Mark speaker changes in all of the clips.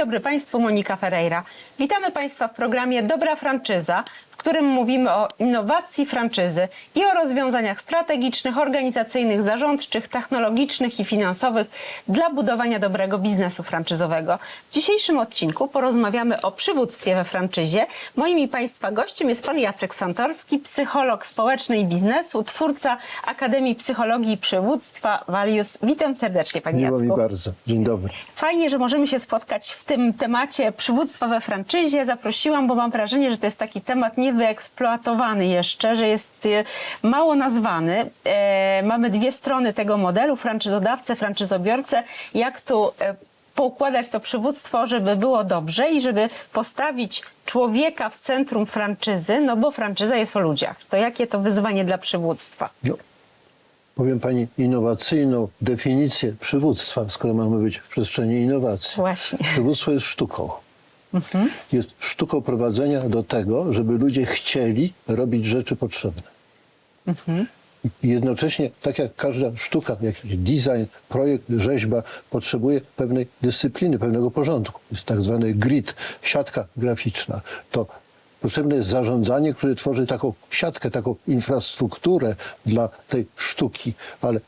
Speaker 1: dobry Państwu, Monika Ferreira. Witamy Państwa w programie Dobra Franczyza, którym mówimy o innowacji franczyzy i o rozwiązaniach strategicznych, organizacyjnych, zarządczych, technologicznych i finansowych dla budowania dobrego biznesu franczyzowego. W dzisiejszym odcinku porozmawiamy o przywództwie we franczyzie. Moim i Państwa gościem jest Pan Jacek Santorski, psycholog społeczny i biznesu, twórca Akademii Psychologii i Przywództwa Valius. Witam serdecznie Panie
Speaker 2: Miło
Speaker 1: Jacku.
Speaker 2: mi bardzo. Dzień dobry.
Speaker 1: Fajnie, że możemy się spotkać w tym temacie przywództwa we franczyzie. Zaprosiłam, bo mam wrażenie, że to jest taki temat niewyeksploatowany jeszcze, że jest e, mało nazwany. E, mamy dwie strony tego modelu, franczyzodawcę, franczyzobiorcę. Jak tu e, poukładać to przywództwo, żeby było dobrze i żeby postawić człowieka w centrum franczyzy, no bo franczyza jest o ludziach. To jakie to wyzwanie dla przywództwa?
Speaker 2: No, powiem pani innowacyjną definicję przywództwa, skoro mamy być w przestrzeni innowacji.
Speaker 1: Właśnie.
Speaker 2: Przywództwo jest sztuką. Jest sztuką prowadzenia do tego, żeby ludzie chcieli robić rzeczy potrzebne. I jednocześnie, tak jak każda sztuka, jakiś design, projekt, rzeźba potrzebuje pewnej dyscypliny, pewnego porządku. Jest tak zwany grid, siatka graficzna. To potrzebne jest zarządzanie, które tworzy taką siatkę, taką infrastrukturę dla tej sztuki, ale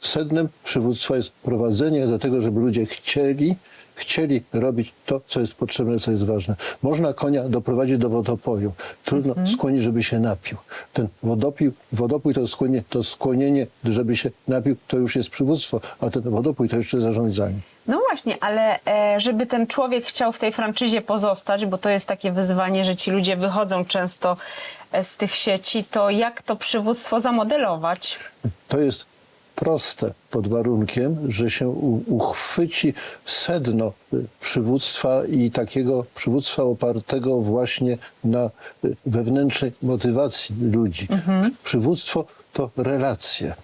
Speaker 2: sednem przywództwa jest prowadzenie do tego, żeby ludzie chcieli, chcieli robić to, co jest potrzebne, co jest ważne. Można konia doprowadzić do wodopoju. Trudno skłonić, żeby się napił. Ten wodopił, wodopój to, skłonienie, to skłonienie, żeby się napił, to już jest przywództwo, a ten wodopój to jeszcze zarządzanie.
Speaker 1: No właśnie, ale e, żeby ten człowiek chciał w tej franczyzie pozostać, bo to jest takie wyzwanie, że ci ludzie wychodzą często e, z tych sieci, to jak to przywództwo zamodelować?
Speaker 2: To jest proste pod warunkiem, że się uchwyci sedno y, przywództwa i takiego przywództwa opartego właśnie na y, wewnętrznej motywacji ludzi. Przy- Przywództwo to relacje.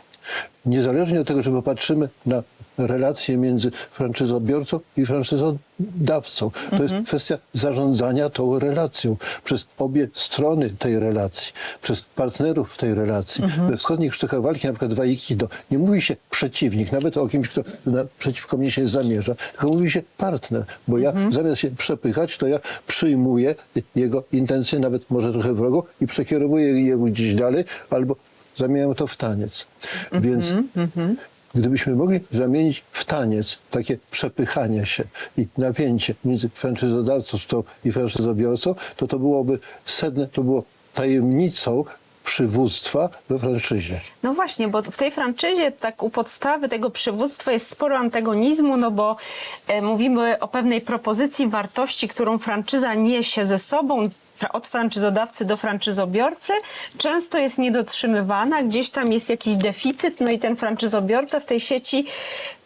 Speaker 2: Niezależnie od tego, że popatrzymy na relacje między franczyzobiorcą i franczyzodawcą. To jest kwestia zarządzania tą relacją przez obie strony tej relacji, przez partnerów w tej relacji. We wschodnich sztukach walki, na przykład w Aikido, nie mówi się przeciwnik, nawet o kimś, kto na, przeciwko mnie się zamierza, tylko mówi się partner, bo ja zamiast się przepychać, to ja przyjmuję jego intencje, nawet może trochę wrogo i przekierowuję je gdzieś dalej, albo zamieniam to w taniec. Więc Gdybyśmy mogli zamienić w taniec takie przepychanie się i napięcie między franczyzodawcą i franczyzobiorcą, to to byłoby sedne, to było tajemnicą przywództwa we franczyzie.
Speaker 1: No właśnie, bo w tej franczyzie tak u podstawy tego przywództwa jest sporo antagonizmu, no bo e, mówimy o pewnej propozycji wartości, którą franczyza niesie ze sobą. Od franczyzodawcy do franczyzobiorcy często jest niedotrzymywana, gdzieś tam jest jakiś deficyt, no i ten franczyzobiorca w tej sieci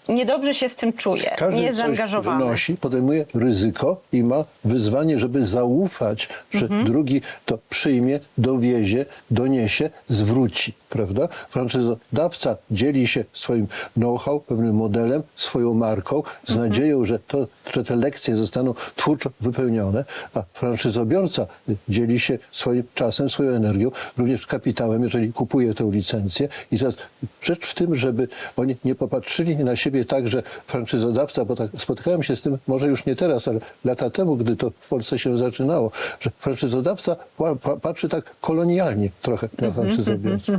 Speaker 1: niedobrze się z tym czuje,
Speaker 2: Każdy
Speaker 1: nie jest zaangażowany.
Speaker 2: wnosi, podejmuje ryzyko i ma wyzwanie, żeby zaufać, że
Speaker 1: Mhm.
Speaker 2: drugi to przyjmie, dowiezie, doniesie, zwróci. Prawda? Franczyzodawca dzieli się swoim know-how, pewnym modelem, swoją marką, z
Speaker 1: Mhm.
Speaker 2: nadzieją, że, to, że te lekcje zostaną twórczo wypełnione, a franczyzobiorca dzieli się swoim czasem, swoją energią, również kapitałem, jeżeli kupuje tę licencję. I teraz rzecz w tym, żeby oni nie popatrzyli na siebie tak, że franczyzodawca, bo tak spotykałem się z tym, może już nie teraz, ale lata temu, gdy to w Polsce się zaczynało, że franczyzodawca pa- pa- patrzy tak kolonialnie trochę na franczyzobiorców.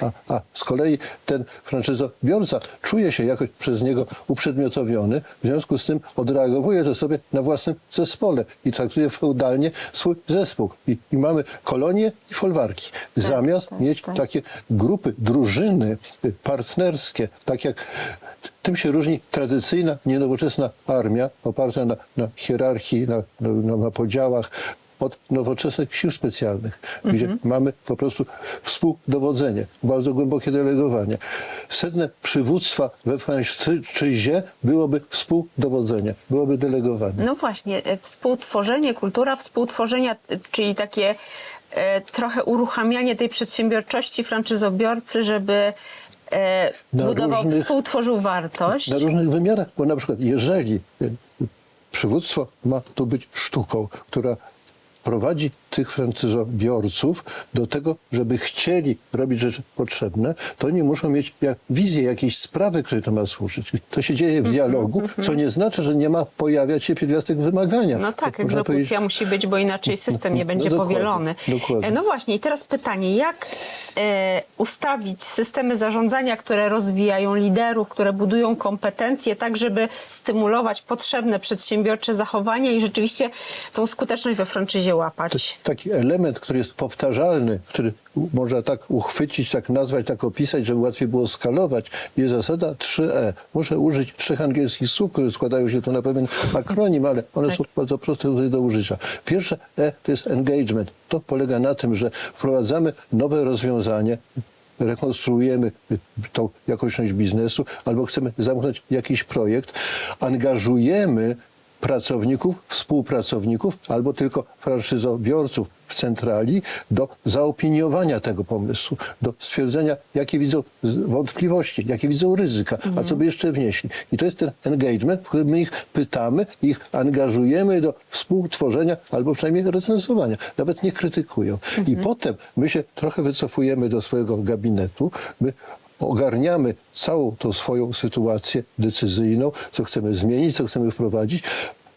Speaker 2: A, a z kolei ten franczyzobiorca czuje się jakoś przez niego uprzedmiotowiony, w związku z tym odreagowuje to sobie na własnym zespole i traktuje feudalnie swój zespół. I, i mamy kolonie i folwarki. Zamiast
Speaker 1: tak,
Speaker 2: mieć
Speaker 1: tak.
Speaker 2: takie grupy, drużyny y, partnerskie, tak jak tym się różni tradycyjna, nienowoczesna armia oparta na, na hierarchii, na, na, na podziałach od nowoczesnych sił specjalnych, gdzie mamy po prostu współdowodzenie, bardzo głębokie delegowanie. Sedne przywództwa we franczyzie byłoby współdowodzenie, byłoby delegowanie.
Speaker 1: No właśnie, e, współtworzenie, kultura współtworzenia, e, czyli takie e, trochę uruchamianie tej przedsiębiorczości franczyzobiorcy, żeby e, budował,
Speaker 2: różnych-
Speaker 1: współtworzył wartość.
Speaker 2: Na różnych wymiarach, bo na przykład jeżeli y, przywództwo ma tu być sztuką, która prowadzi tych franczyzobiorców do tego, żeby chcieli robić rzeczy potrzebne, to oni muszą mieć jak, wizję jakiejś sprawy, której to ma służyć. To się dzieje w
Speaker 1: Mhm,
Speaker 2: dialogu, co nie znaczy, że nie ma pojawiać się pierwiastek wymagania.
Speaker 1: No tak,
Speaker 2: To można
Speaker 1: egzekucja musi być, bo inaczej system nie
Speaker 2: No
Speaker 1: będzie
Speaker 2: dokładnie,
Speaker 1: powielony.
Speaker 2: dokładnie.
Speaker 1: E, No właśnie, i teraz pytanie, jak ustawić systemy zarządzania, które rozwijają liderów, które budują kompetencje, tak żeby stymulować potrzebne przedsiębiorcze zachowania i rzeczywiście tą skuteczność we franczyzie łapać?
Speaker 2: taki element, który jest powtarzalny, który można tak uchwycić, tak nazwać, tak opisać, żeby łatwiej było skalować, jest zasada 3E. Muszę użyć trzech angielskich słów, które składają się tu na pewien akronim, ale one
Speaker 1: Tak.
Speaker 2: są bardzo proste tutaj do użycia. Pierwsze E to jest engagement. To polega na tym, że wprowadzamy nowe rozwiązanie, rekonstruujemy tą jakość biznesu albo chcemy zamknąć jakiś projekt, angażujemy pracowników, współpracowników albo tylko franszyzobiorców w centrali do zaopiniowania tego pomysłu, do stwierdzenia, jakie widzą wątpliwości, jakie widzą ryzyka, a co by jeszcze wnieśli. I to jest ten engagement, w którym my ich pytamy, ich angażujemy do współtworzenia albo przynajmniej recenzowania. Nawet nie krytykują. I potem my się trochę wycofujemy do swojego gabinetu, my ogarniamy całą tą swoją sytuację decyzyjną, co chcemy zmienić, co chcemy wprowadzić.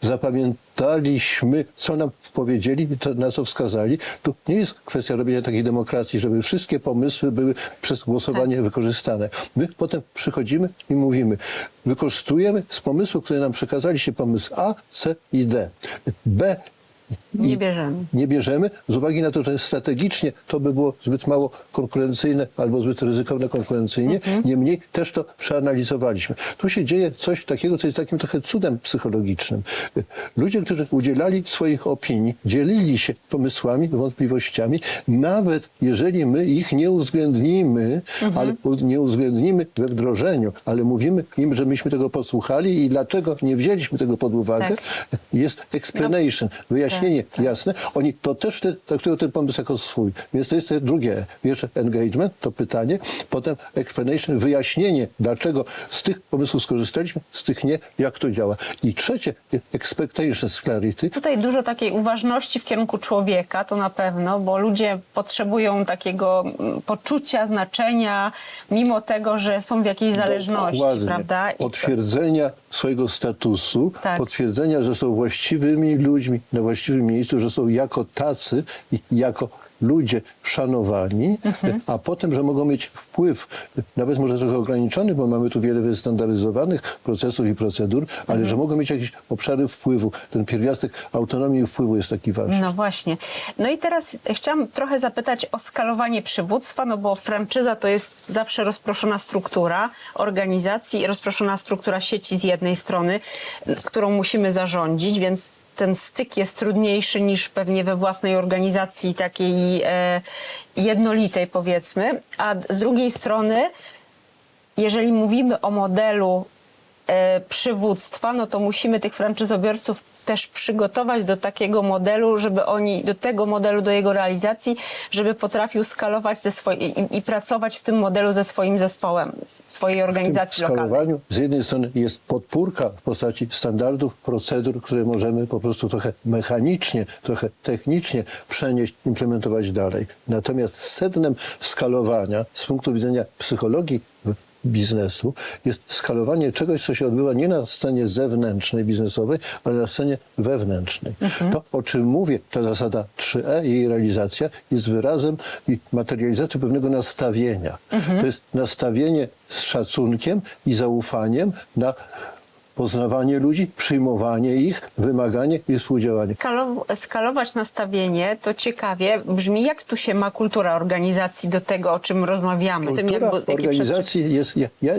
Speaker 2: Zapamiętaliśmy, co nam powiedzieli, to, na co wskazali. Tu nie jest kwestia robienia takiej demokracji, żeby wszystkie pomysły były przez głosowanie wykorzystane. My potem przychodzimy i mówimy, wykorzystujemy z pomysłów, które nam przekazaliście pomysł A, C i D. B
Speaker 1: Nie
Speaker 2: i
Speaker 1: bierzemy.
Speaker 2: nie bierzemy z uwagi na to, że strategicznie to by było zbyt mało konkurencyjne albo zbyt ryzykowne konkurencyjnie. Niemniej też to przeanalizowaliśmy. Tu się dzieje coś takiego, co jest takim trochę cudem psychologicznym. Ludzie, którzy udzielali swoich opinii, dzielili się pomysłami, wątpliwościami, nawet jeżeli my ich nie uwzględnimy, ale u- nie uwzględnimy we wdrożeniu, ale mówimy im, że myśmy tego posłuchali i dlaczego nie wzięliśmy tego pod uwagę,
Speaker 1: Tak.
Speaker 2: jest explanation, wyjaśnienie jasne. Oni to też te, traktują ten pomysł jako swój. Więc to jest te drugie. Pierwsze engagement, to pytanie, potem explanation, wyjaśnienie, dlaczego z tych pomysłów skorzystaliśmy, z tych nie, jak to działa. I trzecie, expectations clarity,
Speaker 1: Tutaj dużo takiej uważności w kierunku człowieka, to na pewno, bo ludzie potrzebują takiego mm, poczucia, znaczenia, mimo tego, że są w jakiejś zależności,
Speaker 2: Dokładnie.
Speaker 1: prawda? I to-
Speaker 2: Potwierdzenia swojego statusu,
Speaker 1: Tak.
Speaker 2: potwierdzenia, że są właściwymi ludźmi na właściwym miejscu, że są jako tacy i jako ludzie szanowani,
Speaker 1: Mhm.
Speaker 2: a potem, że mogą mieć wpływ, nawet może trochę ograniczony, bo mamy tu wiele wystandaryzowanych procesów i procedur, ale
Speaker 1: Mhm.
Speaker 2: że mogą mieć jakieś obszary wpływu. Ten pierwiastek autonomii i wpływu jest taki ważny.
Speaker 1: No właśnie. No i teraz chciałam trochę zapytać o skalowanie przywództwa, no bo franczyza to jest zawsze rozproszona struktura organizacji, rozproszona struktura sieci z jednej strony, którą musimy zarządzić, więc ten styk jest trudniejszy niż pewnie we własnej organizacji takiej e, jednolitej powiedzmy, a z drugiej strony jeżeli mówimy o modelu e, przywództwa, no to musimy tych franczyzobiorców też przygotować do takiego modelu, żeby oni, do tego modelu, do jego realizacji, żeby potrafił skalować ze swoi, i, i pracować w tym modelu ze swoim zespołem, swojej
Speaker 2: W tym
Speaker 1: organizacji lokalnej.
Speaker 2: skalowaniu z jednej strony jest podpórka w postaci standardów, procedur, które możemy po prostu trochę mechanicznie, trochę technicznie przenieść, implementować dalej. Natomiast sednem skalowania z punktu widzenia psychologii biznesu jest skalowanie czegoś, co się odbywa nie na scenie zewnętrznej, biznesowej, ale na scenie wewnętrznej. To, o czym mówię, ta zasada 3E, jej realizacja jest wyrazem i materializacją pewnego nastawienia. To jest nastawienie z szacunkiem i zaufaniem na poznawanie ludzi, przyjmowanie ich, wymaganie i współdziałanie.
Speaker 1: Skalo- skalować nastawienie to ciekawie brzmi, jak tu się ma kultura organizacji do tego, o czym rozmawiamy. Tym
Speaker 2: Kultura
Speaker 1: jakie
Speaker 2: organizacji jest. Ja, ja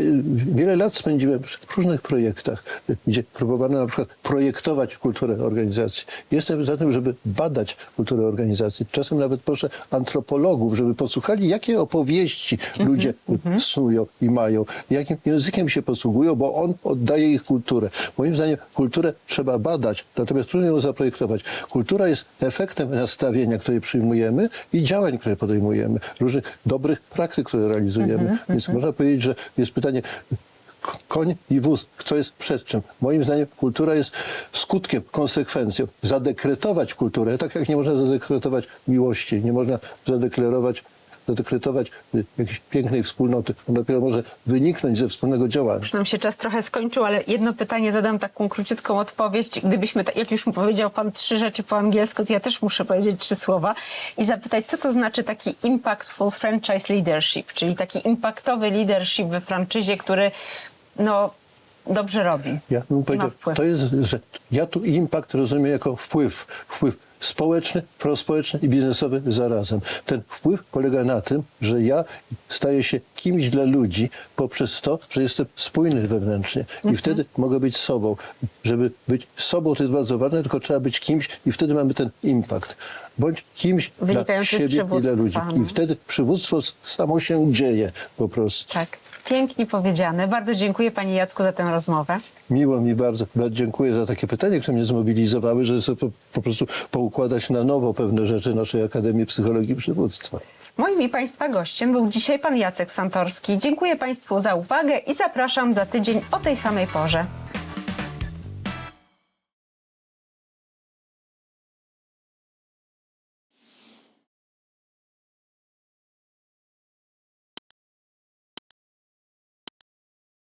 Speaker 2: wiele lat spędziłem w różnych projektach, gdzie próbowano na przykład projektować kulturę organizacji. Jestem za tym, żeby badać kulturę organizacji. Czasem nawet proszę antropologów, żeby posłuchali, jakie opowieści
Speaker 1: Mhm,
Speaker 2: ludzie snują i mają, jakim językiem się posługują, bo on oddaje ich kulturę. Moim zdaniem kulturę trzeba badać, natomiast trudno ją zaprojektować. Kultura jest efektem nastawienia, które przyjmujemy i działań, które podejmujemy, różnych dobrych praktyk, które realizujemy. Więc można powiedzieć, że jest pytanie, koń i wóz, co jest przed czym. Moim zdaniem kultura jest skutkiem, konsekwencją. Zadekretować kulturę, tak jak nie można zadekretować miłości, nie można zadeklarować, zadekretować y, jakiejś pięknej wspólnoty. Ona dopiero może wyniknąć ze wspólnego działania.
Speaker 1: Już nam się czas trochę skończył, ale jedno pytanie zadam taką króciutką odpowiedź. Gdybyśmy, tak- jak już mu powiedział pan trzy rzeczy po angielsku, to ja też muszę powiedzieć trzy słowa i zapytać, co to znaczy taki impactful franchise leadership, czyli taki impaktowy leadership we franczyzie, który no, dobrze robi.
Speaker 2: Ja bym powiedział, to jest, że ja tu impact rozumiem jako wpływ. Wpływ społeczny, prospołeczny i biznesowy zarazem. Ten wpływ polega na tym, że ja staję się kimś dla ludzi poprzez to, że jestem spójny wewnętrznie
Speaker 1: Mhm.
Speaker 2: i wtedy mogę być sobą. Żeby być sobą to jest bardzo ważne, tylko trzeba być kimś i wtedy mamy ten impact. Bądź kimś dla
Speaker 1: z
Speaker 2: siebie i dla ludzi.
Speaker 1: no.
Speaker 2: I wtedy przywództwo samo się dzieje po prostu.
Speaker 1: Tak, pięknie powiedziane. Bardzo dziękuję Panie Jacku za tę rozmowę.
Speaker 2: Miło mi bardzo. Bardzo dziękuję za takie pytania, które mnie zmobilizowały, że sobie po, po prostu poukładać na nowo pewne rzeczy naszej Akademii Psychologii i Przywództwa.
Speaker 1: Moim i Państwa gościem był dzisiaj Pan Jacek Santorski. Dziękuję Państwu za uwagę i zapraszam za tydzień o tej samej porze.